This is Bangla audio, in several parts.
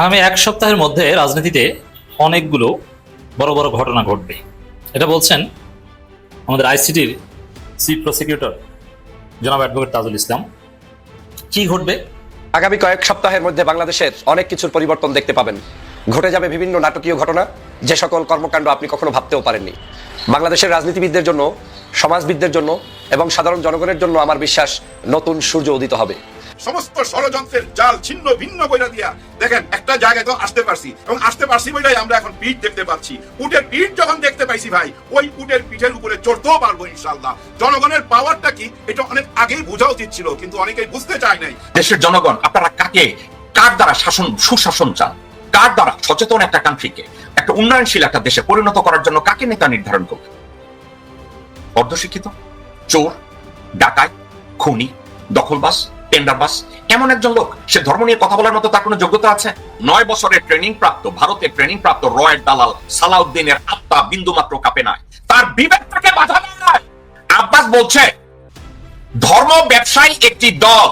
আগামী এক সপ্তাহের মধ্যে রাজনীতিতে অনেকগুলো বড় বড় ঘটনা ঘটবে। এটা বলছেন আমাদের আইসিটির চিফ প্রসিকিউটর জনাব অ্যাডভোকেট তাজুল ইসলাম। কি ঘটবে? আগামী কয়েক সপ্তাহের মধ্যে বাংলাদেশের অনেক কিছুর পরিবর্তন দেখতে পাবেন। ঘটে যাবে বিভিন্ন নাটকীয় ঘটনা, যে সকল কর্মকাণ্ড আপনি কখনো ভাবতেও পারেননি। বাংলাদেশের রাজনীতিবিদদের জন্য, সমাজবিদদের জন্য এবং সাধারণ জনগণের জন্য আমার বিশ্বাস নতুন সূর্য উদিত হবে। সমস্ত ষড়যন্ত্রের জাল ছিন্ন ভিন্ন বইটা দিয়া, দেখেন, একটা জায়গায় তো আসতে পারছি। এবং আসতে পারছি বইটাই আমরা এখন পিঠ দেখতে পাচ্ছি। উটের পিঠ যখন দেখতে পাইছি ভাই, ওই উটের পিঠের উপরে চড়তেও পারব ইনশাল্লাহ জনগণের পাওয়ারটা কি? এটা অনেক আগেই বোঝা উচিত ছিল, কিন্তু অনেকেই বুঝতে চায় নাই। দেশের জনগণ, আপনারা কাকে, কার দ্বারা শাসন, সুশাসন চান? কার দ্বারা? সচেতন একটা কান্ট্রিকে একটা উন্নয়নশীল একটা দেশে পরিণত করার জন্য কাকে নেতা নির্ধারণ করবে? অর্ধশিক্ষিত, চোর ডাকায় খুনি দখলবাস টেন্ডারবাস এমন একজন লোক? সে ধর্ম নিয়ে কথা বলার মতো তার কোনো যোগ্যতা আছে? নয় বছরের ট্রেনিং প্রাপ্ত ট্রেনিং প্রাপ্ত রয়ের দালাল সালাউদ্দিনের আত্মা বিন্দু মাত্র কাপে তার বিবেকটাকে বাধা দেয় আব্বাস বলছে, ধর্ম ব্যবসায়ী একটি দল।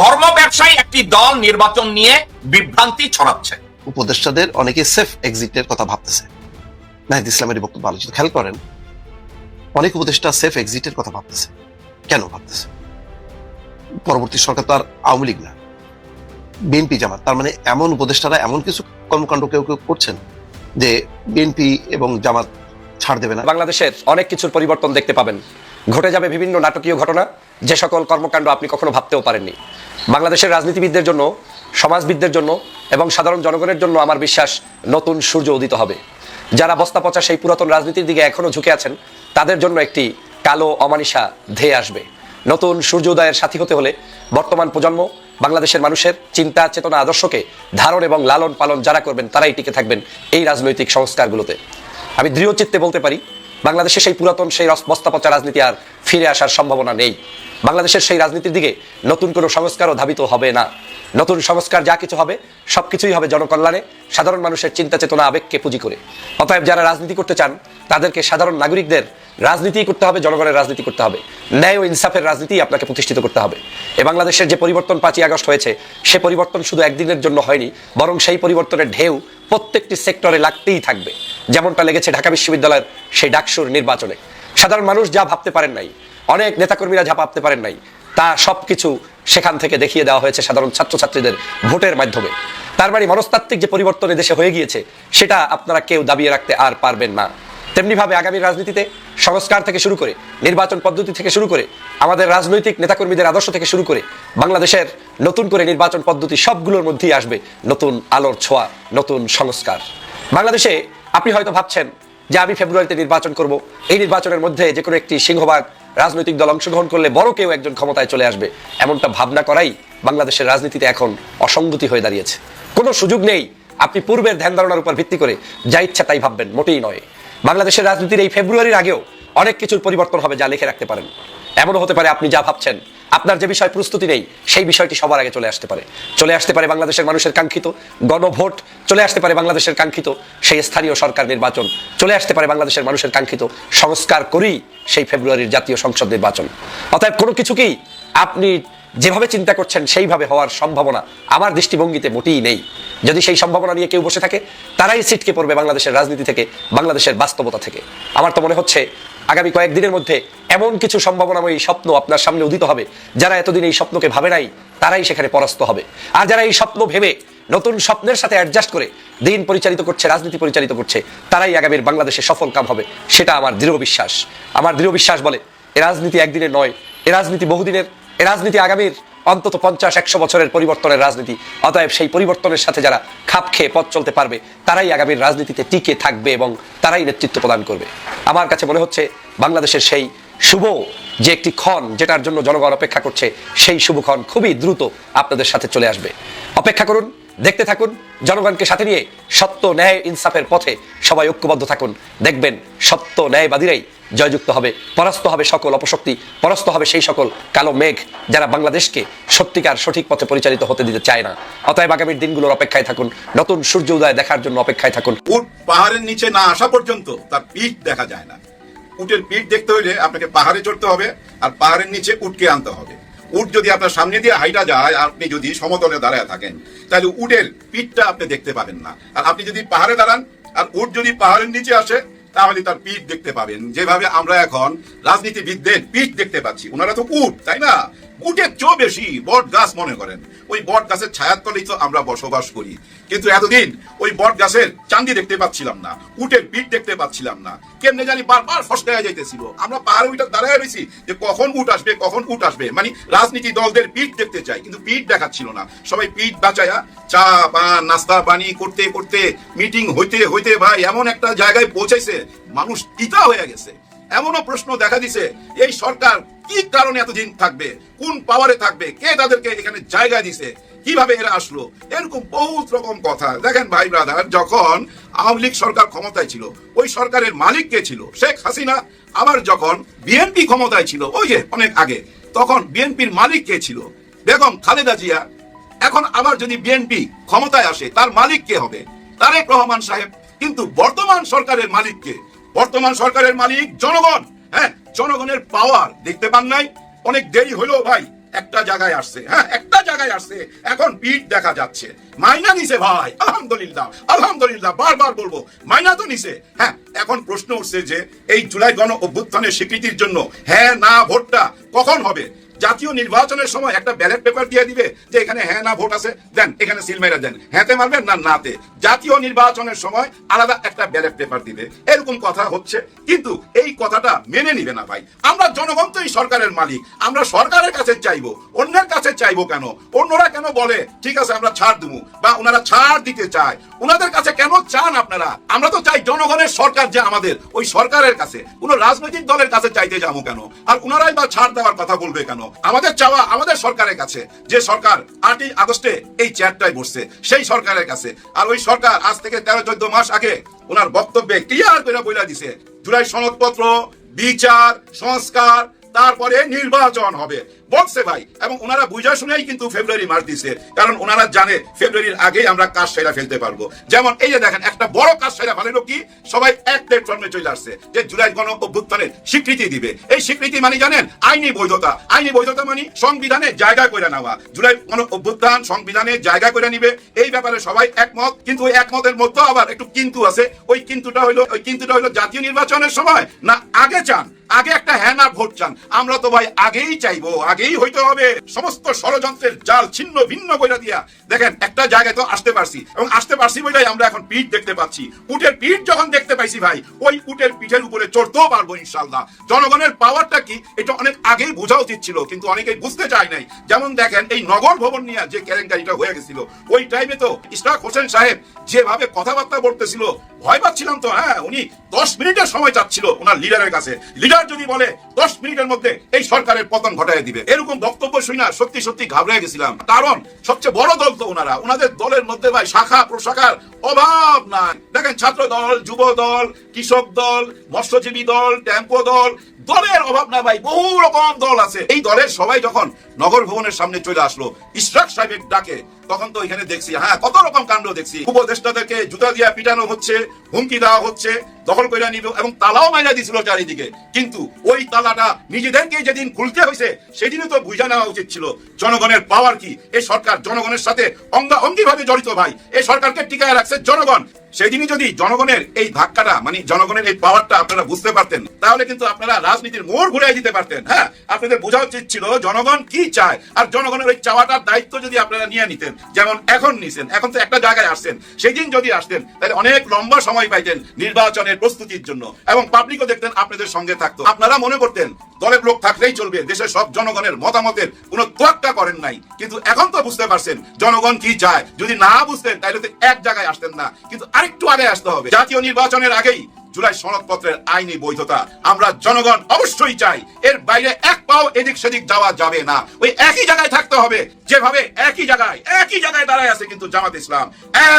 ধর্ম ব্যবসায়ী একটি দল নির্বাচন নিয়ে বিভ্রান্তি ছড়াচ্ছে। উপদেষ্টাদের অনেকে সেফ এক্সিটের কথা ভাবতেছে। নাহিদ ইসলামের বক্তব্য আলোচিত। খেয়াল করেন, অনেক উপদেষ্টা সেফ এক্সিটের কথা ভাবতেছে। কেন ভাবতেছে? পরবর্তী সরকার তো আর আওয়ামী লীগ না। বিএনপি জামাত। তার মানে এমন উপদেষ্টারা, এমন কিছু কর্মকাণ্ড কেউ কেউ করছেন যে বিএনপি এবং জামাত ছাড় দেবে না। বাংলাদেশের অনেক কিছুর পরিবর্তন দেখতে পাবেন। ঘটে যাবে বিভিন্ন নাটকীয় ঘটনা, যে সকল কর্মকাণ্ড আপনি কখনো ভাবতেও পারেননি। বাংলাদেশের রাজনীতিবিদদের জন্য, সমাজবিদদের জন্য এবং সাধারণ জনগণের জন্য আমার বিশ্বাস নতুন সূর্য উদিত হবে। যারা বস্তা পচা সেই পুরাতন রাজনীতির দিকে এখনও ঝুঁকে আছেন, তাদের জন্য একটি কালো অমানিসা ধেয়ে আসবে। নতুন সূর্যোদয়ের সাথী হতে হলে বর্তমান প্রজন্ম, বাংলাদেশের মানুষের চিন্তা, চেতনা, আদর্শকে ধারণ এবং লালন পালন যারা করবেন, তারাই টিকে থাকবেন এই রাজনৈতিক সংস্কারগুলোতে। আমি দৃঢ় চিত্তে বলতে পারি, বাংলাদেশে সেই পুরাতন, সেই বস্তাপচা রাজনীতি আর ফিরে আসার সম্ভাবনা নেই। বাংলাদেশের সেই রাজনীতির দিকে নতুন কোনো সংস্কারও ধাবিত হবে না। নতুন সংস্কার যা কিছু হবে সবকিছুই হবে জনকল্যাণে, সাধারণ মানুষের চিন্তা চেতনা আবেগকে পুঁজি করে। অতএব যারা রাজনীতি করতে চান, তাদেরকে সাধারণ নাগরিকদের রাজনীতি করতে হবে, জনগণের রাজনীতি করতে হবে। ন্যায় ও ইনসাফের রাজনীতি আপনাকে প্রতিষ্ঠিত করতে হবে। এ বাংলাদেশের যে পরিবর্তন পাঁচই আগস্ট হয়েছে, সে পরিবর্তন শুধু একদিনের জন্য হয়নি, বরং সেই পরিবর্তনের ঢেউ প্রত্যেকটি সেক্টরে লাগতেই থাকবে। যেমনটা লেগেছে ঢাকা বিশ্ববিদ্যালয়ের সেই ডাকসুর নির্বাচনে। সাধারণ মানুষ যা ভাবতে পারেন নাই অনেক নেতাকর্মীরা ভাবতে পারেন নাই, তা সবকিছু সেখান থেকে দেখিয়ে দেওয়া হয়েছে সাধারণ ছাত্রছাত্রীদের ভোটের মাধ্যমে। তার মানে মনস্তাত্ত্বিক যে পরিবর্তন দেশে হয়ে গিয়েছে, সেটা আপনারা কেউ দাবিয়ে রাখতে আর পারবেন না। তেমনিভাবে আগামী রাজনীতিতে সংস্কার থেকে শুরু করে, নির্বাচন পদ্ধতি থেকে শুরু করে, আমাদের রাজনৈতিক নেতাকর্মীদের আদর্শ থেকে শুরু করে, বাংলাদেশের নতুন করে নির্বাচন পদ্ধতি সবগুলোর মধ্যেই আসবে নতুন আলোর ছোঁয়া, নতুন সংস্কার। বাংলাদেশে আপনি হয়তো ভাবছেন যে আমি ফেব্রুয়ারিতে নির্বাচন করব, এই নির্বাচনের মধ্যে যে কোনো একটি সিংহভাগ রাজনৈতিক দল অংশগ্রহণ করলে বড় কেউ একজন ক্ষমতায় চলে আসবে। এমনটা ভাবনা করাই বাংলাদেশের রাজনীতিতে এখন অসঙ্গতি হয়ে দাঁড়িয়েছে। কোনো সুযোগ নেই, আপনি পূর্বের ধ্যান ধারণার উপর ভিত্তি করে যা ইচ্ছা তাই ভাববেন, মোটেই নয়। বাংলাদেশের রাজনীতির এই ফেব্রুয়ারির আগেও অনেক কিছুর পরিবর্তন হবে যা লিখে রাখতে পারেন। এমনও হতে পারে আপনি যা ভাবছেন আপনার যে বিষয় প্রস্তুতি নেই, সেই বিষয়টি সবার আগে চলে আসতে পারে। চলে আসতে পারে বাংলাদেশের মানুষের কাঙ্ক্ষিত গণভোট, চলে আসতে পারে বাংলাদেশের কাঙ্ক্ষিত সেই স্থানীয় সরকার নির্বাচন, চলে আসতে পারে বাংলাদেশের মানুষের কাঙ্ক্ষিত সংস্কার করেই সেই ফেব্রুয়ারির জাতীয় সংসদ নির্বাচন। অতএব কোনো কিছুকেই আপনি যেভাবে চিন্তা করছেন, সেইভাবে হওয়ার সম্ভাবনা আমার দৃষ্টিভঙ্গিতে মোটেই নেই। যদি সেই সম্ভাবনা নিয়ে কেউ বসে থাকে, তারাই সিটকে পড়বে বাংলাদেশের রাজনীতি থেকে, বাংলাদেশের বাস্তবতা থেকে। আমার তো মনে হচ্ছে আগামী কয়েকদিনের মধ্যে এমন কিছু সম্ভাবনাময়ী স্বপ্ন আপনার সামনে উদিত হবে। যারা এতদিন এই স্বপ্নকে ভাবে নাই, তারাই সেখানে পরাস্ত হবে। আর যারা এই স্বপ্ন ভেবে নতুন স্বপ্নের সাথে অ্যাডজাস্ট করে দিন পরিচালিত করছে, রাজনীতি পরিচালিত করছে, তারাই আগামীর বাংলাদেশে সফল কাম হবে। সেটা আমার দৃঢ় বিশ্বাস। আমার দৃঢ় বিশ্বাস বলে, এ রাজনীতি একদিনের নয়, এ রাজনীতি বহুদিনের, এ রাজনীতি আগামীর অন্তত পঞ্চাশ, একশো বছরের পরিবর্তনের রাজনীতি। অতএব সেই পরিবর্তনের সাথে যারা খাপ খেয়ে পথ চলতে পারবে, তারাই আগামীর রাজনীতিতে টিকে থাকবে এবং তারাই নেতৃত্ব প্রদান করবে। আমার কাছে মনে হচ্ছে বাংলাদেশের সেই শুভ যে একটি ক্ষণ যেটার জন্য জনগণ অপেক্ষা করছে, সেই শুভক্ষণ খুবই দ্রুত আপনাদের সাথে চলে আসবে। অপেক্ষা করুন, দেখতে থাকুন, জনগণকে সাথে নিয়ে সত্য ন্যায় ইনসাফের পথে সবাই ঐক্যবদ্ধ থাকুন। দেখবেন সত্য ন্যায়বাদীরাই জয়যুক্ত হবে, পরাস্ত হবে সকল অপশক্তি, পরাস্ত হবে সেই সকল কালো মেঘ যারা বাংলাদেশকে সত্যিকার সঠিক পথে পরিচালিত হতে দিতে চায় না। অতএব আগামীর দিনগুলোর অপেক্ষায় থাকুন, নতুন সূর্য উদয় দেখার জন্য অপেক্ষায় থাকুন। উট পাহাড়ের নিচে না আসা পর্যন্ত তার পিঠ দেখা যায় না। উটের পিঠ দেখতে হইলে আপনাকে পাহাড়ে চড়তে হবে আর পাহাড়ের নিচে উটকে আনতে হবে। উট যদি আপনার সামনে দিয়ে হাইটা যায়, আপনি যদি সমতলে দাঁড়ায় থাকেন, তাহলে উটের পিঠটা আপনি দেখতে পাবেন না। আর আপনি যদি পাহাড়ে দাঁড়ান, আর উট যদি পাহাড়ের নিচে আসে তাহলে তার পিঠ দেখতে পাবেন। যেভাবে আমরা এখন রাজনীতিবিদদের পিঠ দেখতে পাচ্ছি। ওনারা তো উট, তাই না? উটের চেয়েও বেশি বট গাছ মনে করেন। ওই বট গাছের ছায়ার তলেই তো আমরা বসবাস করি। কিন্তু এতদিন ওই বট গাছের চান্দি দেখতে পাচ্ছিলাম না, উটের পিঠ দেখতে পাচ্ছিলাম না। কেমনে জানি বারবার ফসকায়া যাইতেছিল। আমরা পাহাড়ে ওইটা দাঁড়ায় রয়েছি যে কখন উট আসবে, কখন উট আসবে। মানে রাজনীতি দলদের পিঠ দেখতে চাই, কিন্তু পিঠ দেখাচ্ছিল না। সবাই পিঠ বাঁচায়া চা, পান, নাস্তা, পানি করতে করতে, মিটিং হইতে হইতে ভাই, এমন একটা জায়গায় পৌঁছাইছে মানুষ তিতা হয়ে গেছে। এমনও প্রশ্ন দেখা দিছে, এই সরকার কি কারণে এতদিন থাকবে? কোন পাওয়ারে থাকবে? কে তাদেরকে এখানে জায়গা দিছে? কীভাবে এরা আসলো? এরকম বহুত রকম কথা। দেখেন ভাই ব্রাদার যখন আওয়ামী লীগ সরকার ক্ষমতায় ছিল, ওই সরকারের মালিক কে ছিল? শেখ হাসিনা। আবার যখন বিএনপি ক্ষমতায় ছিল, ওই যে অনেক আগে, তখন বিএনপির মালিক কে ছিল? বেগম খালেদা জিয়া। এখন আবার যদি বিএনপি ক্ষমতায় আসে, তার মালিক কে হবে? তারেক রহমান সাহেব কিন্তু বর্তমান সরকারের মালিক কে বর্তমান সরকারের মালিক জনগণ হ্যাঁ জনগণের পাওয়ার দেখতে পান নাই। অনেক দেরি হলো ভাই, একটা জায়গায় আসছে হ্যাঁ একটা জায়গায় আসছে। এখন পিঠ দেখা যাচ্ছে। মাইনা নিছে ভাই, আলহামদুলিল্লাহ আলহামদুলিল্লাহ, বারবার বলব, মাইনা তো নিছে। হ্যাঁ এখন প্রশ্ন উঠছে যে, এই জুলাই গণ অভ্যুত্থানের স্বীকৃতির জন্য হ্যাঁ না, ভোটটা কখন হবে? জাতীয় নির্বাচনের সময় একটা ব্যালট পেপার দিয়ে দিবে যে এখানে হ্যাঁ না ভোট আছে, দেন এখানে সিল মেরা দেন। হ্যাঁতে মারবেন না নাতে। জাতীয় নির্বাচনের সময় আলাদা একটা ব্যালট পেপার দিবে। এরকম কথা হচ্ছে, কিন্তু এই কথাটা মেনে নিবে না ভাই। আমরা জনগণ তো এই সরকারের মালিক। আমরা সরকারের কাছে চাইব। অন্যের কাছে চাইব কেন? অন্যরা কেন বলে, ঠিক আছে, আমরা ছাড় দেবো? বা ওনারা ছাড় দিতে চায়। ওনাদের কাছে কেন চান আপনারা? আমরা তো চাই জনগণের সরকার যে আমাদের। ওই সরকারের কাছে। কোনো রাজনৈতিক দলের কাছে চাইতে যাব কেন? আর ওনারাই বা ছাড় দেওয়ার কথা বলবে কেন? আমাদের চাওয়া আমাদের সরকারের কাছে। যে সরকার আটই আগস্টে এই চেয়ারটায় বসছে, সেই সরকারের কাছে। আর ওই সরকার আজ থেকে তেরো, চোদ্দ মাস আগে ওনার বক্তব্যে ক্লিয়ার করে বইলা দিছে, জুলাই সনদপত্র, বিচার, সংস্কার, তারপরে নির্বাচন হবে। বলছে ভাই, এবং ওনারা বুঝা শুনেই কিন্তু ফেব্রুয়ারি মাস দিছে কারণ ওনারা জানে ফেব্রুয়ারির আগে আমরা কাজ সেরা ফেলতে পারব। যেমন এই যে দেখেন, একটা বড় কাজ সেরা ফেলেলো কি? সবাই এক প্ল্যাটফর্মে চলে আসছে, যে জুলাই গণ অভ্যুত্থানের স্বীকৃতি দিবে। এই স্বীকৃতি মানে জানেন, আইনি বৈধতা। আইনি বৈধতা মানে সংবিধানে জায়গা করে নেওয়া। জুলাই গণ অভ্যুত্থান সংবিধানে জায়গা করে নিবে। এই ব্যাপারে সবাই একমত, কিন্তু ওই একমতের মধ্যে আবার একটু কিন্তু আছে। ওই কিন্তুটা হইল, ওই কিন্তুটা হইল জাতীয় নির্বাচনের সময়? না, আগে চান, আগে একটা হ্যাঁ না ভোট চান। আমরা তো ভাই আগেই চাইব আগেই হইতে হবে। সমস্ত ষড়যন্ত্রের জাল ছিন্ন ভিন্ন বইটা দিয়া, দেখেন, একটা জায়গায় তো আসতে পারছি। এবং আসতে পারছি বইটাই আমরা এখন পিঠ দেখতে পাচ্ছি। উটের পিঠ যখন দেখতে পাইছি ভাই, ওই উটের পিঠের উপরে চড়তেও পারব ইনশাল্লাহ জনগণের পাওয়ারটা কি, এটা অনেক আগেই বোঝা উচিত ছিল, কিন্তু অনেকেই বুঝতে চায় নাই। যেমন দেখেন, এই নগর ভবন নিয়ে যে কেলেঙ্কারিটা হয়ে গেছিল, ওই টাইমে তো ইশরাক হোসেন সাহেব যেভাবে কথাবার্তা বলতেছিল, ভয় পাচ্ছিলাম তো হ্যাঁ উনি দশ মিনিটের সময় চাচ্ছিল ওনার লিডারের কাছে। লিডার যদি বলে, দশ মিনিটের মধ্যে এই সরকারের পতন ঘটায় দিবে। এরকম বক্তব্য শুনে সত্যি সত্যি ঘাবড়ে গেছিলাম। কারণ সবচেয়ে বড় দল তো ওনারা। ওনাদের দলের মধ্যে ভাই শাখা প্রশাখার অভাব নাই। দেখেন ছাত্র দল যুব দল, কৃষক দল, মৎস্যজীবী দল টেম্পো দল দলের অভাব না ভাই, বহু রকম দল আছে। এই দলের সবাই যখন নগর ভবনের সামনে চলে আসলো, ইশরাক সাহেবের ডাকে, তখন তো এখানে দেখছি হ্যাঁ কত রকম কাণ্ড দেখছি। উপদেষ্টাদেরকে জুতা দিয়া পিটানো হচ্ছে, হুমকি দেওয়া হচ্ছে, দখল করে নিল এবং তালাও মাইনা দিছিল চারিদিকে। কিন্তু ওই তালাটা নিজেদেরকে যেদিন খুলতে হয়েছে সেদিনই তো বুঝা নেওয়া উচিত ছিল, জনগণের পাওয়ার কি? এই সরকার জনগণের সাথে অঙ্গা অঙ্গি ভাবে জড়িত ভাই এই সরকারকে টিকায় রাখছে জনগণ। সেদিনই যদি জনগণের এই ধাক্কাটা মানে জনগণের এই পাওয়ারটা আপনারা বুঝতে পারতেন, তাহলে কিন্তু আপনারা রাজনীতির মোড় ঘুরে দিতে পারতেন হ্যাঁ? আপনাদের বোঝা উচিত ছিল জনগণ কি চায়, আর জনগণের ওই চাওয়াটার দায়িত্ব যদি আপনারা নিয়ে নিতেন, যেমন এখন নিছেন, এখন তো একটা জায়গায় আসছেন সেই দিন যদি আসতেন, তাহলে অনেক লম্বা সময় পাইতেন নির্বাচনের প্রস্তুতির জন্য, এবং পাবলিকও দেখতেন আপনাদের সঙ্গে থাকতো। আপনারা মনে করতেন, দলের লোক থাকলেই চলবে, দেশের সব জনগণের মতামতের কোনো তোয়াক্কা করেন নাই, কিন্তু এখন তো বুঝতে পারছেন জনগণ কি চায়, যদি না বুঝতেন, তাহলে তো এক জায়গায় আসতেন না, কিন্তু আরেকটু আগে আসতে হবে। জাতীয় নির্বাচনের আগেই জুলাই সনদপত্রের আইনি বৈধতা আমরা জনগণ অবশ্যই চাই। এর বাইরে এক পাও এদিক সেদিক যাওয়া যাবে না। ওই একই জায়গায় থাকতে হবে, যেভাবে একই জায়গায় একই জায়গায় দাঁড়ায় আছে কিন্তু জামাত ইসলাম।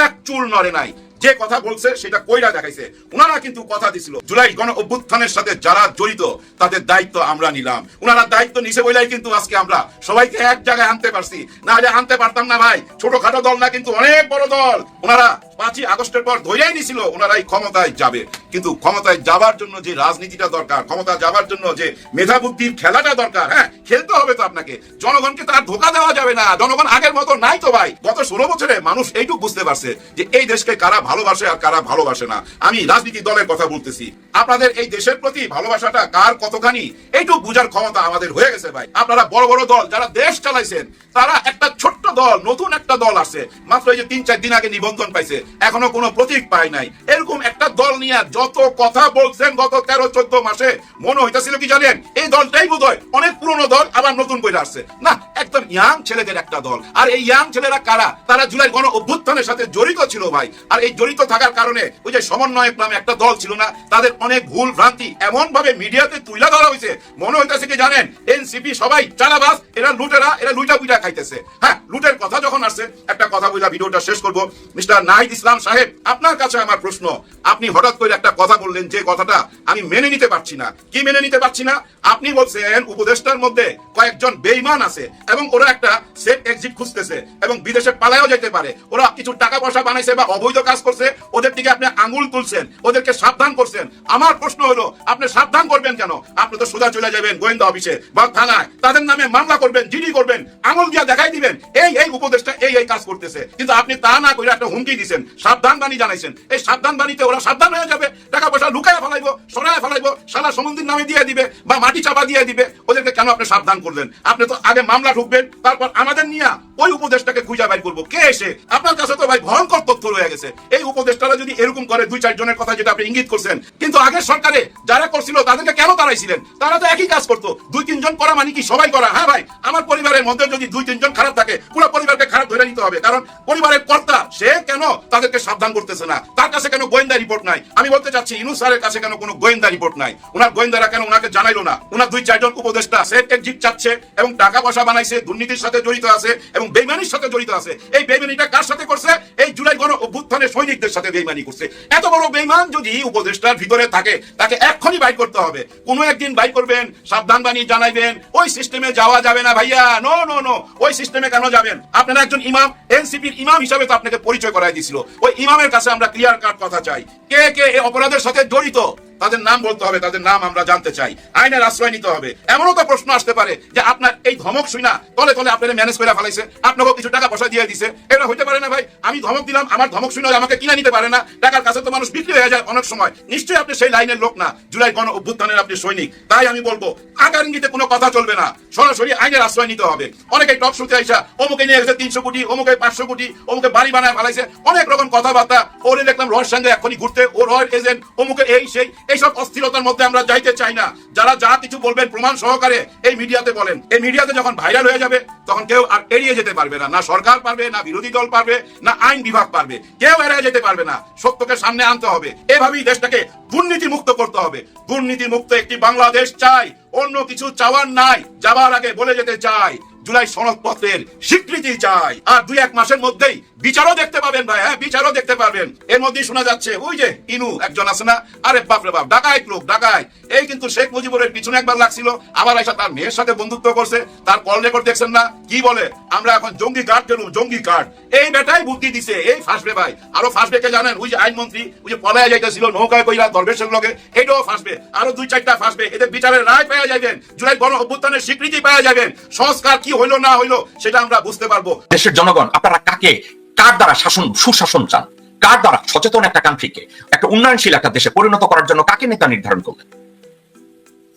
এক চুল নড়ে নাই। যে কথা বলছে সেটা কইরা দেখাইছে। ওনারা কিন্তু কথা দিছিল। জুলাই গণ অভ্যুত্থানের সাথে যারা জড়িত, তাদের দায়িত্ব আমরা নিলাম। ওনারা দায়িত্ব নিছে বলেই কিন্তু আজকে আমরা সবাইকে এক জায়গায় আনতে পারছি। না হলে আনতে পারতাম না ভাই। ছোটখাটো দল না কিন্তু অনেক বড় দল। ওনারা পাঁচই আগস্টের পর ধরেই নিছিল, ওনারাই ক্ষমতায় যাবে। কিন্তু ক্ষমতায় যাবার জন্য যে রাজনীতিটা দরকার ক্ষমতা যাবার জন্য যে মেধা বুদ্ধির খেলাটা দরকার হ্যাঁ খেলতে হবে তো আপনাকে। জনগণকে তার ধোকা দেওয়া যাবে না, জনগণ আগের মতো নাই তো ভাই। গত ষোলো বছরে মানুষ এইটুকু বুঝতে পারছে যে এই দেশকে কারা ভালোবাসে আর কারা ভালোবাসে না। আমি রাজনীতি দলের কথা বলতেছি। আপনাদের এই দেশের প্রতি ভালোবাসাটা কার কতখানি? এইটুকু বুঝার ক্ষমতা আমাদের হয়ে গেছে ভাই। আপনারা বড় বড় দল, যারা দেশ চালাইছেন, তারা একটা ছোট্ট দল, নতুন একটা দল আসছে। মাত্র এই যে তিন, চার দিন আগে নিবন্ধন পাইছে। এখনও কোনো প্রতীক পায় নাই। এরকম একটা দল নিয়ে যত কথা বলছেন গত তেরো, চোদ্দ মাসে, মনে হইতেছিল কি জানেন? এই দলটাই বোধ অনেক পুরনো দল, আবার নতুন করে আসছে। না, একদম ইয়াং ছেলেদের একটা দল। আর এই ইয়াং ছেলেরা কারা? তারা জুলাই গণ অভ্যুত্থানের সাথে জড়িত ছিল ভাই। আর এই জড়িত থাকার কারণে ওই যে সমন্বয়ক নামে একটা দল ছিল না, তাদের অনেক ভুল ভ্রান্তি এমন ভাবে মিডিয়াতে তুলে ধরা হয়েছে মনে হইতেছে কি জানেন? এনসিপি সবাই চালাবাস এরা লুটেরা, এরা লুইটা বুইটা খাইতেছে। হ্যাঁ লুটের কথা যখন আসছে, একটা কথা বইলা ভিডিওটা শেষ করব। মিস্টার নাহিদ ইসলাম সাহেব, আপনার কাছে আমার প্রশ্ন। আপনি হঠাৎ করে একটা কথা বললেন যে কথাটা আমি মেনে নিতে পারছি না। কি মেনে নিতে পারছি না? আপনি বলছেন উপদেষ্টার মধ্যে কয়েকজন বেইমান আছে এবং ওরা একটা সেফ এক্সিট খুঁজতেছে এবং বিদেশে পালায়ও যেতে পারে। ওরা কিছু টাকা পয়সা বানাইছে বা অবৈধ কাজ করছে। ওদের দিকে আপনি আঙুল তুলছেন, ওদেরকে সাবধান করছেন। আমার প্রশ্ন হলো, আপনি সাবধান করবেন কেন? আপনি তো সোজা চলে যাবেন গোয়েন্দা অফিসে বা থানায়। তাদের নামে মামলা করবেন, জিডি করবেন, আঙুল দিয়া দেখাই দিবেন। এই এই উপদেশটা এই এই কাজ করতেছে। কিন্তু আপনি তা না করে একটা হুমকি দিছেন। সাবধান বাণী জানাইছেন। এই সাবধান বাণীতে ওরা সাবধান হয়ে যাবে। টাকা পয়সা লুকায় ফেলাইবো সরায় ফেলাইবো সারা সমুদ্রের নামে দিয়ে দিবে বা মাটি চাপা দিয়ে দিবে। ওদেরকে কেন আপনি সাবধান করলেন? আপনি তো আগে মামলা ঢুকবেন, তারপর আমাদের নিয়ে ওই উপদেশটাকে খুঁজে বাইর করব। কে এসে? আপনার কাছে তো ভাই ভয়ঙ্কর তথ্য রয়ে গেছে। এই উপদেশটারা যদি এরকম করে, দুই চার জনের কথা যেটা আপনি ইঙ্গিত করছেন, কিন্তু আগের সরকারে যারা করছিল, তাদেরকে কেন তারাইছিলেন তারা তো একই কাজ করতো। দুই, তিনজন করা মানে কি সবাই করা? হ্যাঁ ভাই, আমার পরিবারের মধ্যে যদি দুই, তিনজন খারাপ থাকে, পুরো পরিবারকে খারাপ ধরে নিতে হবে। কারণ পরিবারের কর্তা, সে কেন তাদেরকে সাবধান করতেছে না? তার কাছে কেন গোয়েন্দা রিপোর্ট নাই? আমি বলতে চাচ্ছি ইনু স্যারের কাছে কেন কোনো গোয়েন্দা রিপোর্ট নাই? ওনার গোয়েন্দারা কেন ওনাকে জানাইলো না? ওনার দুই, চারজন উপদেষ্টা সেফ এক্সিট চাচ্ছে এবং টাকা পয়সা বানাইছে, দুর্নীতির সাথে জড়িত আছে এবং বেইমানির সাথে জড়িত আছে। এই বেইমানিটা কার সাথে করছে? এই জুলাই গণ অভ্যুত্থানের সৈনিকদের সাথে বেইমানি করছে। এত বড় বেইমান যদি উপদেষ্টার ভিতরে থাকে, তাকে এক্ষুনি বাইর করতে হবে। কোনো একদিন বাইর করবেন, সাবধান বাণী জানাইবেন, ওই সিস্টেমে যাওয়া যাবে না ভাইয়া। নো নো নো ওই সিস্টেমে কেন যাবেন আপনারা একজন ইমাম, এনসিপির ইমাম হিসাবে তো আপনাকে পরিচয় করাই দিছিল ওই ইমামের কাছে আমরা ক্লিয়ার কাট কথা চাই। কে কে এই অপরাধের সাথে জড়িত? তাদের নাম বলতে হবে, তাদের নাম আমরা জানতে চাই। আইনের আশ্রয় নিতে হবে। এমনও তো প্রশ্ন আসতে পারে যে আপনার এই ধমক শুই না, তলে তলে আপনারা ম্যানেজ করে ফেলাইছে, আপনাকেও কিছু টাকা পয়সা দিয়ে দিছে। এটা হইতে পারে না ভাই, আমি ধমক দিলাম, আমার ধমক শুনে আমাকে কিনে নিতে পারে না। টাকার কাছে তো মানুষ বিক্রি হয়ে যায় অনেক সময়। নিশ্চয়ই আপনি সেই লাইনের লোক না, জুলাই গণ অভ্যুত্থানের আপনি সৈনিক। তাই আমি বলব আকার ইঙ্গিতে কোনো কথা চলবে না। সরাসরি আইনের আশ্রয় নিতে হবে। অনেকে টক শুতে আইসা, অমুকে নিয়ে গেছে তিনশো কোটি, অমুকে পাঁচশো কোটি, অমুকে বাড়ি বানায় ফেলাইছে। অনেক রকম কথাবার্তা, ওরে দেখলাম রয়ের সঙ্গে এখনই ঘুরতে ও রয়ের এজেন্ট অমুকে এই, সেই। এইসব অস্থিরতার মধ্যে আমরা যাইতে চাই না। যারা যা কিছু বলবেন প্রমাণ সহকারে এই মিডিয়াতে বলেন। এই মিডিয়াতে যখন ভাইরাল হয়ে যাবে, তখন কেউ আর এড়িয়ে যেতে পারবে না। না সরকার পারবে, না বিরোধী দল পারবে, না আইন বিভাগ পারবে। কেউ এড়িয়ে যেতে পারবে না। সত্যকে সামনে আনতে হবে। এভাবেই দেশটাকে দুর্নীতি মুক্ত করতে হবে। দুর্নীতি মুক্ত একটি বাংলাদেশ চাই। অন্য কিছু চাওয়ার নাই। যাবার আগে বলে যেতে চাই। জুলাই সনদপত্রের স্বীকৃতি চাই। আর দুই এক মাসের মধ্যেই বিচারও দেখতে পাবেন ভাই হ্যাঁ বিচারও দেখতে পারবেন। এর মধ্যেই শোনা যাচ্ছে, ওই যে ইনু একজন আছে না? আরে বাপরে বাপ ডাকায় লোক ডাকায় এই কিন্তু শেখ মুজিবুরের পিছনে একবার লাগছিল, আবার এসে তার মেয়ের সাথে বন্ধুত্ব করছে, তার কল রেকর্ড দেখছেন না? কি বলে? আমরা এখন জঙ্গি কার্ড গেলুম জঙ্গি কার্ড এই বেটাই বুদ্ধি দিছে, এই ফাঁসবে ভাই। আরও ফাঁসবে কে জানেন? ওই যে আইনমন্ত্রী, ওই যে পলায় যাইতেছিল, নৌকায় কইরা দরবেশের লগে, এটাও ফাঁসবে। আরও দুই চারটা ফাঁসবে, এদের বিচারের রায় পেয়ে যাবেন জুলাই গণ অভ্যুত্থানের স্বীকৃতি পেয়ে যাবেন সংস্কার কি হইল না হইল, সেটা আমরা বুঝতে পারব। দেশের জনগণ, আপনারা কাকে কার দ্বারা শাসন, সুশাসন চান? কার দ্বারা সচেতন একটা কান্ট্রিকে একটা উন্নয়নশীল একটা দেশে পরিণত করার জন্য কাকে নেতা নির্ধারণ করলেন?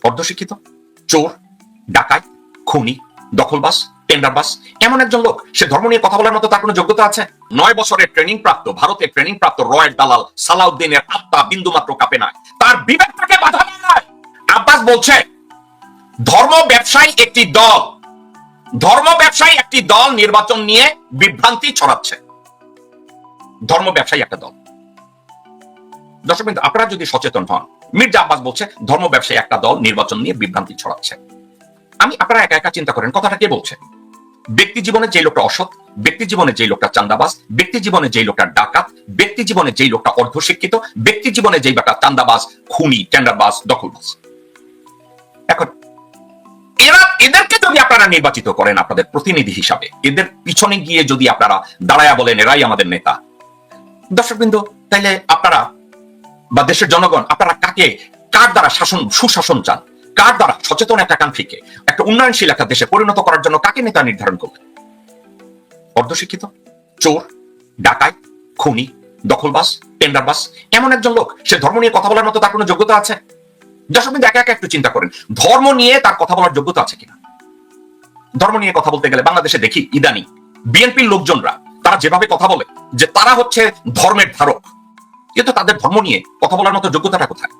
অর্ধশিক্ষিত চোর ডাকাই খুনি দখলবাস টেন্ডারবাস এমন একজন লোক, সে ধর্ম নিয়ে কথা বলার মতো তার কোনো যোগ্যতা আছে? নয় বছরের ট্রেনিং প্রাপ্ত, ভারতের ট্রেনিং প্রাপ্ত রয়ের দালাল সালাউদ্দিনের আত্মা বিন্দু মাত্র কাঁপে নাই তার বিবেক তাকে বাধা দেয় আব্বাস বলছে, ধর্ম ব্যবসায়ী একটি দল ধর্ম ব্যবসায়ী একটি দল নির্বাচন নিয়ে বিভ্রান্তি ছড়াচ্ছে। ধর্ম ব্যবসায়ী একটা দল। দর্শক বিন্দু, আপনারা যদি সচেতন হন মির্জা আব্বাস বলছে ধর্ম ব্যবসায়ী একটা দল নির্বাচন নিয়ে বিভ্রান্তি ছড়াচ্ছে। আমি আপনারা একা একা চিন্তা করেন কথাটা কে বলছে? ব্যক্তি জীবনে যে লোকটা অসৎ ব্যক্তি জীবনে যে লোকটা চান্দাবাজ ব্যক্তি জীবনে যে লোকটা ডাকাত ব্যক্তি জীবনে যেই লোকটা অর্ধশিক্ষিত ব্যক্তি জীবনে যেই লোকটা চান্দাবাজ খুনি টেন্ডারবাজ দখলবাজ। এখন এদেরকে যদি আপনারা নির্বাচিত করেন আপনাদের প্রতিনিধি হিসাবে, এদের পিছনে গিয়ে যদি আপনারা দাঁড়ায়া বলেন, এরাই আমাদের নেতা। দর্শকবৃন্দ, তাইলে আপনারা বা দেশের জনগণ, আপনারা কাকে, কার দ্বারা শাসন, সুশাসন চান? কার দ্বারা সচেতন একটা কান্ট্রিকে, একটা উন্নয়নশীল একটা দেশে পরিণত করার জন্য কাকে নেতা নির্ধারণ করবেন? অর্ধশিক্ষিত, চোর, ডাকাই, খুনি দখলবাস টেন্ডারবাস এমন একজন লোক, সে ধর্ম নিয়ে কথা বলার মতো তার কোনো যোগ্যতা আছে? দর্শকবৃন্দ একা একা একটু চিন্তা করেন। ধর্ম নিয়ে তার কথা বলার যোগ্যতা আছে কিনা? ধর্ম নিয়ে কথা বলতে গেলে বাংলাদেশে দেখি, ইদানিং বিএনপির লোকজনরা, তারা যেভাবে কথা বলে, যে তারা হচ্ছে ধর্মের ধারক, কিন্তু তাদের ধর্ম নিয়ে কথা বলার মতো যোগ্যতাটা কোথায়?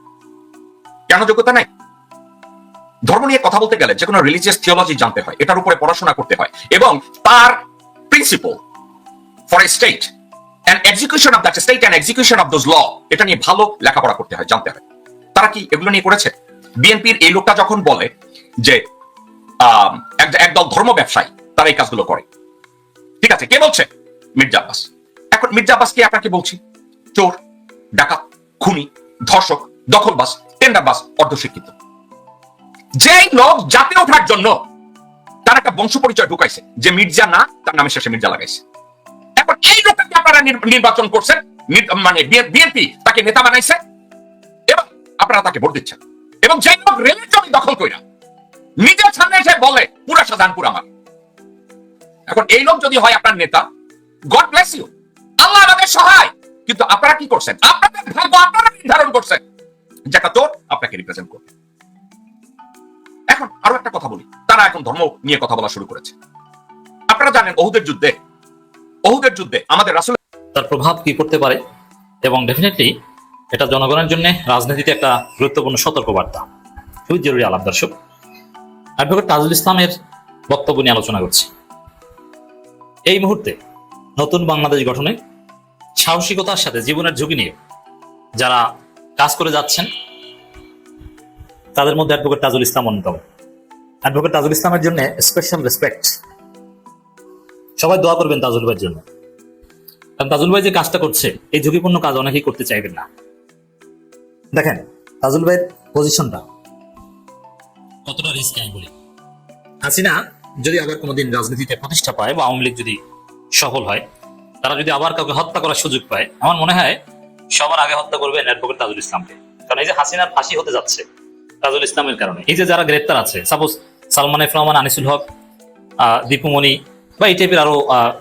কেন যোগ্যতা নাই? ধর্ম নিয়ে কথা বলতে গেলে যে কোনো রিলিজিয়াস থিওলজি জানতে হয়, এটার উপরে পড়াশোনা করতে হয়, এবং তার principle for a state and execution of that state and execution of those law এটা নিয়ে ভালো লেখাপড়া করতে হয়, জানতে হয়। তারা কি এগুলো নিয়ে করেছে? বিএনপির এই লোকটা যখন বলে যে একদল ধর্ম ব্যবসায়ী, তারা এই কাজগুলো করে। ঠিক আছে, কে বলছে? মির্জা আব্বাস। এখন মির্জা আব্বাস কে আপনাকে বলছি? চোর, ডাকাত, খুনি, ধর্ষক দখলবাস টেন্ডারবাস অর্ধশিক্ষিত। যেই লোক জাতে ওঠার জন্য তার একটা বংশ পরিচয় ঢুকাইছে, যে মির্জা না, তার নামে শেষে মির্জা লাগাইছে। এখন এই লোকটাকে আপনারা নির্বাচন করছেন মানে বিএনপি তাকে নেতা বানাইছে আপনারা তাকে ভোট দিচ্ছেন। এবং যেই লোক রেলের জমি দখল কইরা নিজের সামনে এসে বলে, পুরা সাধারণপুর আমার। এখন এই লোক যদি হয় আপনার নেতা গড ব্লেস ইউ আল্লাহ আমাদের সহায়। কিন্তু আপনারা কি করছেন? আপনাদের ভাগ্য আপনারা নির্ধারণ করছেন। যেটা তোর, আপনাকে রিপ্রেজেন্ট করবে। এখন আরও একটা কথা বলি। তারা এখন ধর্ম নিয়ে কথা বলা শুরু করেছে। আপনারা জানেন ওহুদের যুদ্ধে ওহুদের যুদ্ধে আমাদের রাসুল তার প্রভাব কি করতে পারে? এবং ডেফিনেটলি এটা জনগণের জন্য রাজনীতিতে একটা গুরুত্বপূর্ণ সতর্কবার্তা। খুবই জরুরি আলাপ দর্শক। অ্যাডভোকেট তাজুল ইসলামের বক্তব্য নিয়ে আলোচনা করছি। এই মুহূর্তে নতুন বাংলাদেশ গঠনে সাহসিকতার সাথে জীবনের ঝুঁকি নিয়ে যারা কাজ করে যাচ্ছেন, তাদের মধ্যে অ্যাডভোকেট তাজুল ইসলাম অন্যতম। অ্যাডভোকেট তাজুল ইসলামের জন্য স্পেশাল রেসপেক্ট সবাই দোয়া করবেন তাজুল ভাইয়ের জন্য। কারণ তাজুল ভাই যে কাজটা করছে, এই ঝুঁকিপূর্ণ কাজ অনেকেই করতে চাইবেন না। দেখেন তাজুল ভাইয়ের পজিশনটা কতটা রিস্ক আমি বলি? হাসিনা যদি আবার কোনোদিন রাজনীতিতে প্রতিষ্ঠা পায় বা আওয়ামী লীগ যদি সফল হয় তারা যদি আবার কাউকে হত্যা করার সুযোগ পায় আমার মনে হয় সবার আগে হত্যা করবেন অ্যাডভোকেট তাজুল ইসলামকে কারণ এই যে হাসিনার ফাঁসি হতে যাচ্ছে তাজুল ইসলামের কারণে এই যে যারা গ্রেপ্তার আছে সাপোজ সালমান এফ রহমান আনিসুল হক আহ, দীপুমণি বা এই টাইপের আরও আহ,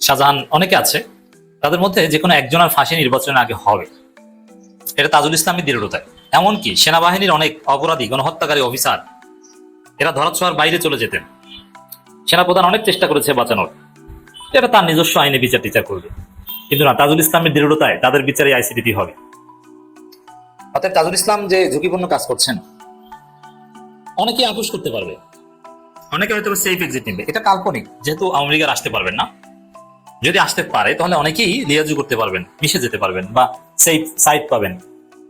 শাহজাহান অনেকে আছে তাদের মধ্যে যে কোনো একজনের ফাঁসি নির্বাচনের আগে হবে। এটা তাজুল ইসলামের দৃঢ়তায়। এমনকি সেনাবাহিনীর অনেক অপরাধী, গণহত্যাকারী অফিসার, এরা ধরাছোঁয়ার বাইরে চলে যেতেন। সেনাপ্রধান অনেক চেষ্টা করেছে বাঁচানোর। এটা তার নিজস্ব আইনে বিচার টিচার করবে। কিন্তু না, তাজুল ইসলামের দৃঢ়তায় তাদের বিচারে আইসিডিটি হবে। অর্থাৎ তাজুল ইসলাম যে ঝুঁকিপূর্ণ কাজ করছেন অনেকে আপোষ করতে পারবে। অনেকে হয়তো সেফ এক্সিট নেবে। এটা কাল্পনিক, যেহেতু আওয়ামী লীগের আসতে পারবেন না। যদি আসতে পারে, তাহলে অনেকেই লিয়াজু করতে পারবেন, মিশে যেতে পারবেন বা সেই সাইড পাবেন।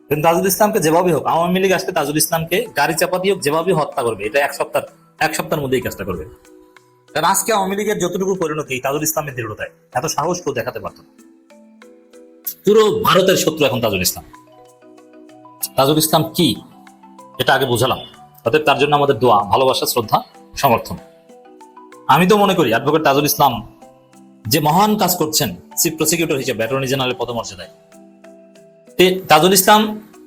কিন্তু তাজুল ইসলামকে যেভাবে হোক, আওয়ামী লীগ আসতে তাজুল ইসলামকে গাড়ি চাপা দিয়ে যেভাবে হত্যা করবে, এটা এক সপ্তাহ, এক সপ্তাহের মধ্যেই কাজটা করবে। কারণ আজকে আওয়ামী লীগের যতটুকু পরিণতি তাজুল ইসলামের দৃঢ়তায়, এত সাহস কেউ দেখাতে পারত পুরো ভারতের শত্রু এখন তাজুল ইসলাম। তাজুল ইসলাম কি? এটা আগে বুঝালাম। অতএব তার জন্য আমাদের দোয়া, ভালোবাসা, শ্রদ্ধা, সমর্থন। আমি তো মনে করি অ্যাডভোকেট তাজুল ইসলাম যে মহান কাজ করছেন চিফ প্রসিকিউটর হিসেবে অ্যাটর্নি জেনারেল পদমর্যাদায়। তাজুল ইসলাম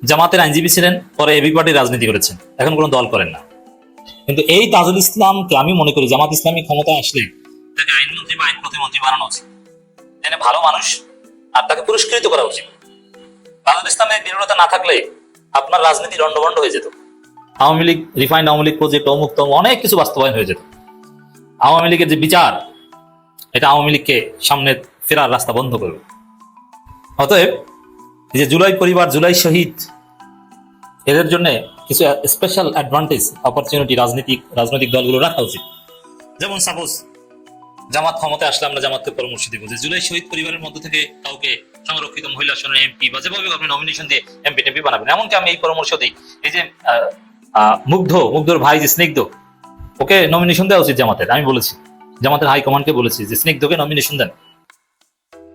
জামাতের আইনজীবী ছিলেন, পরে এবি পার্টির রাজনীতি করেছেন। এখন কোনো দল করেন না। কিন্তু এই তাজুল ইসলামকে আমি মনে করি জামাত ইসলামী ক্ষমতায় আসলে তাকে আইনমন্ত্রী বা আইন প্রতিমন্ত্রী বানানো উচিত। ভালো মানুষ আর তাকে পুরস্কৃত করা উচিত। তাজুল ইসলামের দৃঢ়তা না থাকলে আপনার রাজনীতি দণ্ডবন্ড হয়ে যেত। আওয়ামী লীগ, রিফাইন্ড আওয়ামী লীগ প্রজেক্ট অমুক তমুক অনেক কিছু বাস্তবায়ন হয়ে যেত। আওয়ামী লীগের যে বিচার এটা আওয়ামী লীগকে সামনে ফেরার রাস্তা বন্ধ করবে। অতএব যে জুলাই পরিবার, জুলাই শহীদ, এদের জন্য কিছু স্পেশাল অ্যাডভান্টেজ অপরচুনিটি রাজনৈতিক রাজনৈতিক দলগুলো রাখা উচিত। যেমন সাপোজ জামাত ক্ষমতায় আসলে আমরা জামাতকে পরামর্শ দিব যে জুলাই শহীদ পরিবারের মধ্যে থেকে কাউকে সংরক্ষিত মহিলা আসনের এমপি বা যেভাবে আপনি নমিনেশন দিয়ে এমপি টেমপি বানাবেন। এমনকি আমি এই পরামর্শ দিই, এই যে মুগ্ধ, মুগ্ধর ভাই যে স্নিগ্ধ, ওকে নমিনেশন দেওয়া উচিত জামাতের, আমি বলেছি। জামাতের হাইকমান্ডকে বলেছি যে স্নিগ্ধকে নমিনেশন দেন।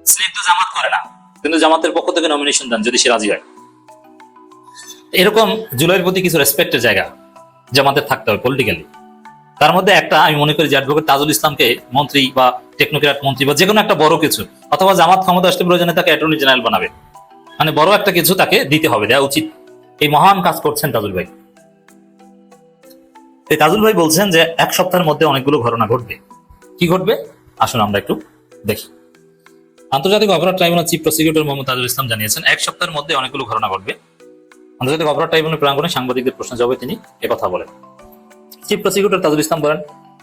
স্নিগ্ধ জামাত করে না কিন্তু জামাতের পক্ষ থেকে নমিনেশন দেন যদি সে রাজি হয়। এরকম জুলাইয়ের প্রতি কিছু রেসপেক্টের জায়গা জামাতের থাকতে হবে পলিটিক্যালি তার মধ্যে একটা আমি মনে করি যে অ্যাডভোকেট তাজুল ইসলামকে মন্ত্রী বা টেকনোক্র্যাট মন্ত্রী বা যে কোনো একটা বড় কিছু অথবা জামাত ক্ষমতা আসতে প্রয়োজনে তাকে অ্যাটর্নি জেনারেল বানাবে। মানে বড় একটা কিছু তাকে দিতে হবে দেওয়া উচিত। এই মহান কাজ করছেন তাজুল ভাই। তাজুল ভাই বলছেন যে এক সপ্তাহের মধ্যে অনেকগুলো ঘটনা ঘটবে। কি ঘটবে? আসুন আমরা একটু দেখি। আন্তর্জাতিক অপরাধ tribunal chief prosecutor Mohammad Tajul Islam জানিয়েছেন, এক সপ্তাহের মধ্যে অনেকগুলো ঘটনা ঘটবে। আন্তর্জাতিক অপরাধ ট্রাইব্যুনাল প্রাঙ্গণে সাংবাদিকদের প্রশ্ন জবাবে তিনি একথা বলেন। চিফ প্রসিকিউটর তাজুল ইসলাম বলেন,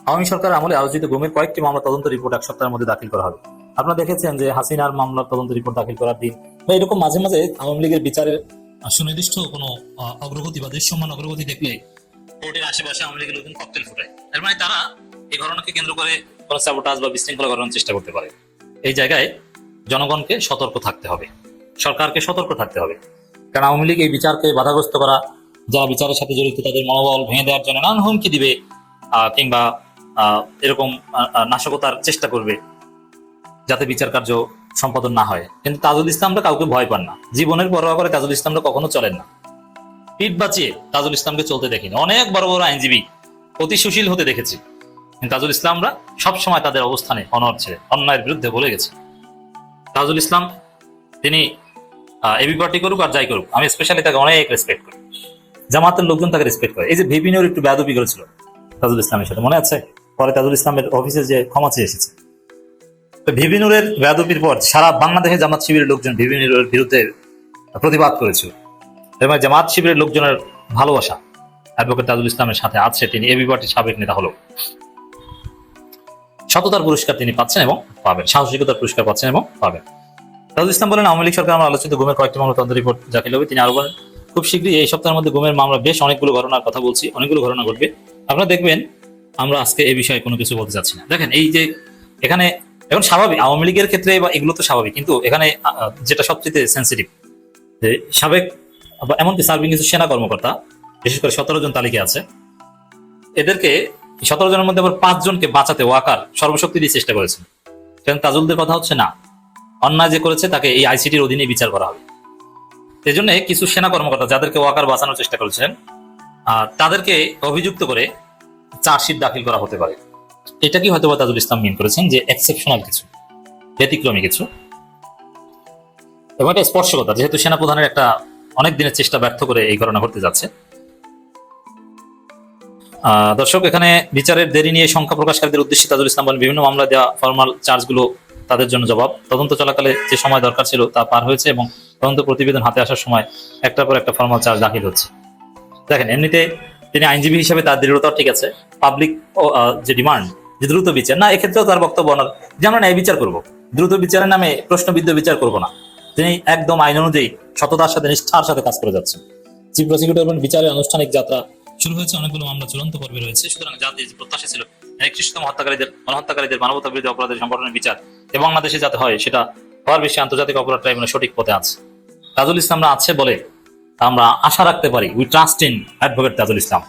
আওয়ামী সরকার আমলে আলোচিত গুমের কয়েকটি মামলা তদন্ত রিপোর্ট এক সপ্তাহের মধ্যে দাখিল করা হবে। আপনারা দেখেছেন যে হাসিনার মামলার তদন্ত রিপোর্ট দাখিল করার দিন বা এরকম মাঝে মাঝে আওয়ামী লীগের বিচারের সুনির্দিষ্ট কোনো অগ্রগতি বা দৃশ্যমান অগ্রগতি দেখলে কোর্টের আশেপাশে আওয়ামী লীগের লোকজন ককটেল ফুটায়। তার মানে তারা এই ঘটনাকে কেন্দ্র করে কোনো সাবোটাজ বা বিশৃঙ্খলা ঘটানোর চেষ্টা করতে পারে। এই জায়গায় জনগণকে সতর্ক থাকতে হবে। সরকারকে সতর্ক থাকতে হবে। কারণ আওয়ামী লীগ এই বিচারকে বাধাগ্রস্ত করা, যারা বিচারের সাথে জড়িত, তাদের মনোবল ভেঙে দেওয়ার জন্য নানান হুমকি দিবে কিংবা এরকম নাশকতার চেষ্টা করবে, যাতে বিচার কার্য সম্পাদন না হয়। কিন্তু তাজুল ইসলামরা কাউকে ভয় পান না। জীবনের পরোয়া করে তাজুল ইসলামরা কখনো চলেন না। পিঠ বাঁচিয়ে তাজুল ইসলামকে চলতে দেখিনি। অনেক বড় বড় আইনজীবী অতি সুশীল হতে দেখেছি। তাজুল ইসলামরা সবসময় তাদের অবস্থানে অনর ছেড়ে, অন্যায়ের বিরুদ্ধে বলে গেছে। তাজুল ইসলাম, তিনি এবি পার্টি করুক আর যাই করুক, আমি স্পেশালি তাকে অনেক রেসপেক্ট করি। জামাতের লোকজন তাকে রেসপেক্ট করে। এই যে ভিপিনের একটু বেদবি করেছিল তাজুল ইসলামের সাথে, মনে আছে? পরে তাজুল ইসলামের অফিসে যে ক্ষমা চেয়ে এসেছে। তো ভিবিনুরের বেদবির পর সারা বাংলাদেশে জামাত শিবিরের লোকজন ভিবিনুরের বিরুদ্ধে প্রতিবাদ করেছিল। এবং জামাত শিবিরের লোকজনের ভালোবাসা অ্যাডভোকেট তাজুল ইসলামের সাথে আছে, তিনি এবি পার্টির সাবেক নেতা হলো সততার পুরস্কার তিনি পাচ্ছেন এবং পাবেন, সাহসিকতার পুরস্কার পাচ্ছেন এবং পাবেন। তাজুল ইসলাম বলেন, আওয়ামী লীগ সরকার আমার আলোচিত গুমের কয়েকটি মামলা তদন্ত রিপোর্ট দাখিল হবে তিনি আরও বলেন, খুব শীঘ্রই এই সপ্তাহের মধ্যে গুমের মামলা বেশ অনেকগুলো ঘটনার কথা বলছি, অনেকগুলো ঘটনা ঘটবে। আপনারা দেখবেন, আমরা আজকে এই বিষয়ে কোনো কিছু বলতে চাচ্ছি না। দেখেন, এই যে এখানে, এখন স্বাভাবিক, আওয়ামী লীগের ক্ষেত্রে বা এগুলো তো স্বাভাবিক, কিন্তু এখানে যেটা সবচেয়ে সেন্সিটিভ যে সাবেক এমনকি সার্ভিং কিছু সেনা কর্মকর্তা, বিশেষ করে সতেরো জন তালিকা আছে, এদেরকে সতেরো জনের মধ্যে আবার পাঁচ জনকে বাঁচাতে ওয়াকার সর্বশক্তি দিয়ে চেষ্টা করেছেন কারণ তাজুলদের কথা হচ্ছে না? অন্যায় যে করেছে তাকে এই আইসিটির অধীনে বিচার করা হবে। এই জন্য কিছু সেনা কর্মকর্তা যাদেরকে ওয়াকার বাঁচানোর চেষ্টা করেছেন তাদেরকে অভিযুক্ত করে চার্জশিট দাখিল করা হতে পারে। এটা কি হয়তো তাজুল ইসলাম মিন করেছেন যে এক্সেপশনাল কিছু, ব্যতিক্রমী কিছু? এবং এটা স্পর্শকতা যেহেতু সেনাপ্রধানের একটা অনেক দিনের চেষ্টা ব্যর্থ করে এই ঘটনা ঘটতে যাচ্ছে। দর্শক, এখানে বিচারের দেরি নিয়ে সংখ্যা প্রকাশকারীদের উদ্দেশ্যে তাজুল ইসলাম বলেন, বিভিন্ন মামলা দেওয়া ফর্মাল চার্জগুলো তাদের জন্য জবাব। তদন্ত চলাকালে যে সময় দরকার ছিল তা পার হয়েছে এবং তদন্ত প্রতিবেদন হাতে আসার সময় একটার পর একটা ফর্মাল চার্জ দাখিল হচ্ছে। দেখেন, এমনিতে তিনি আইনজীবী হিসেবে তার দৃঢ়তা ঠিক আছে, পাবলিক যে ডিমান্ড, যে দ্রুত বিচার, না, এক্ষেত্রেও তার বক্তব্য অনার, যে আমরা ন্যায় বিচার করব, দ্রুত বিচারের নামে প্রশ্নবিদ্ধ বিচার করব না, তিনি একদম আইন অনুযায়ী সততার সাথে, নিষ্ঠার সাথে কাজ করে যাচ্ছেন। চিফ প্রসিকিউটর এবং বিচারের আনুষ্ঠানিক যাত্রা শুরু হয়েছে, অনেকগুলো মামলা চূড়ান্ত পর্বে রয়েছে। সুতরাং যাতে যে প্রত্যাশা ছিল একত্রিশতম হত্যাকারীদের গণহত্যাকারীদের মানবতা বিরোধী অপরাধের সংগঠনের বিচার এবং বাংলাদেশে যাতে হয়, সেটা হওয়ার বেশি আন্তর্জাতিক অপরাধ ট্রাইব্যুনাল সঠিক পথে আছে। তাজুল ইসলামরা আছে বলে আমরা আশা রাখতে পারি। We trust in advocate Tajul Islam.